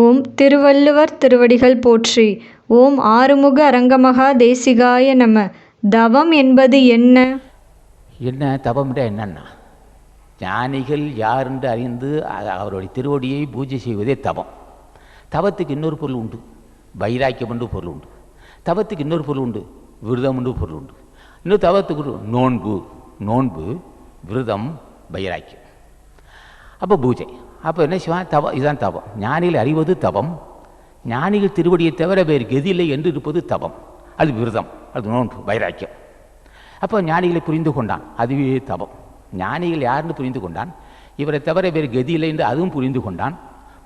ஓம் திருவள்ளுவர் திருவடிகள் போற்றி. ஓம் ஆறுமுக அரங்கமகா தேசிகாய நம. தவம் என்பது என்ன? என்ன? தவம்ன்ற என்னன்னா ஞானிகள் யாரென்று அறிந்து அவருடைய திருவடியை பூஜை செய்வதே தவம். தவத்துக்கு இன்னொரு பொருள் உண்டு. வைராக்கியம் என்று பொருள் உண்டு. தவத்துக்கு இன்னொரு பொருள் உண்டு. விரதம் என்று பொருள் உண்டு. இன்னொரு தவத்துக்கு நோன்பு. நோன்பு விரதம் வைராக்கியம். அப்போ பூஜை. அப்போ என்ன செய்வான்? தவம் இதுதான் தவம். ஞானிகள் அறிவது தவம். ஞானிகள் திருவடியை தவிர வேறு கெதியில்லை என்று இருப்பது தவம். அது விரதம். அது நோன்பு வைராக்கியம். அப்போ ஞானிகளை புரிந்து கொண்டான். அதுவே தவம். ஞானிகள் யாருன்னு புரிந்து கொண்டான்? இவரை தவிர வேறு கெதியில்லை என்று அதுவும் புரிந்து கொண்டான்.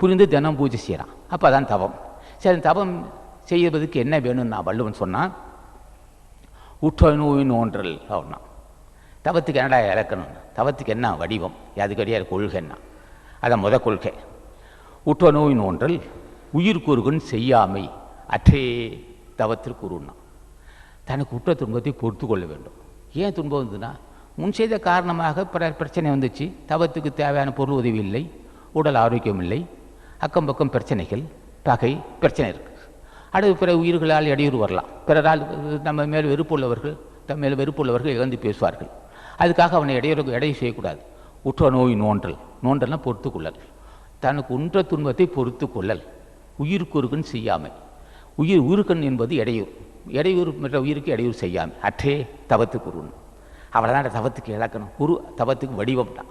புரிந்து தினம் பூஜை செய்கிறான் அப்போ அதான் தவம். சரி தவம் செய்வதற்கு என்ன வேணும்னு நான் வள்ளுவன் சொன்னான். உற்ற நோய் நோன்றல் அப்படின்னா தவத்துக்கு என்னடா இலக்கணம் தவத்துக்கு என்ன வடிவம்? அதுக்கடியாக கிடையாது கொள்கை என்ன அதான் முத கொள்கை. உற்ற நோய் நோன்றல் உயிர் செய்யாமை. அற்றே தவத்திற்கு உருவனா தனக்கு உற்ற துன்பத்தை பொறுத்து கொள்ள வேண்டும். ஏன் துன்பம் வந்ததுன்னா முன் செய்த காரணமாக பிற பிரச்சனை வந்துச்சு. தவத்துக்கு தேவையான பொருள் உதவி இல்லை. உடல் ஆரோக்கியம் இல்லை. அக்கம் பக்கம் பிரச்சனைகள் பகை பிரச்சனை இருக்குது அடுத்து பிற உயிர்களால் இடையூறு வரலாம். பிறரால் நம்ம மேல் வெறுப்புள்ளவர்கள் தம் மேல் வெறுப்புள்ளவர்கள் இழந்து பேசுவார்கள். அதுக்காக அவனை இடையூறு இடையூறு செய்யக்கூடாது. உற்ற நோய் நோன்றல். நோன்றல்னால் பொறுத்து கொள்ளல் தனக்கு உன்ற துன்பத்தை பொறுத்து கொள்ளல் உயிருக்குறுகன் செய்யாமை. உயிர் உருக்கன் என்பது இடையூறு. இடையூறு மற்ற உயிருக்கு இடையூறு செய்யாமல் அற்றே தவத்துக்கு உருவணும். அவ்வளோதான் தவத்துக்கு இழக்கணும். குரு தவத்துக்கு வடிவம் தான்.